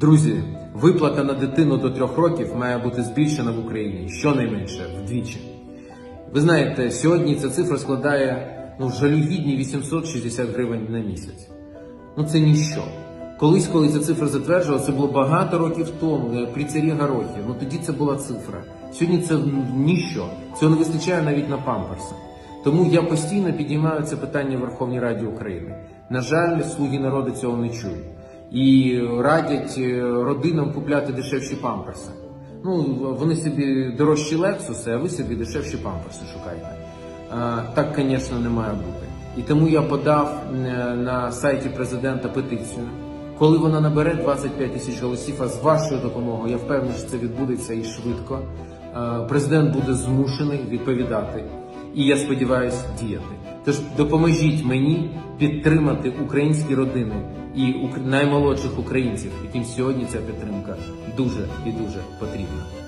Друзі, виплата на дитину до трьох років має бути збільшена в Україні щонайменше вдвічі. Ви знаєте, сьогодні ця цифра складає ну, жалюгідні 860 гривень на місяць. Ну це ніщо. Колись, коли ця цифра затверджувала, це було багато років тому, е, при царі Гарохі. Ну тоді це була цифра. Сьогодні це ніщо. Цього не вистачає навіть на памперси. Тому я постійно підіймаю це питання в Верховній Раді України. На жаль, слуги народу цього не чують і радять е, родинам купляти дешевші памперси. Ну вони собі дорожчі лексуси, а ви собі дешевші памперси шукайте. Так, звісно, не має бути. І тому я подав е, на сайті президента петицію. Коли вона набере 25 тисяч голосів, а з вашою допомогою я впевнений, що це відбудеться і швидко. е, Президент буде змушений відповідати. І я сподіваюся діяти. Тож допоможіть мені підтримати українські родини і наймолодших українців, яким сьогодні ця підтримка дуже і дуже потрібна.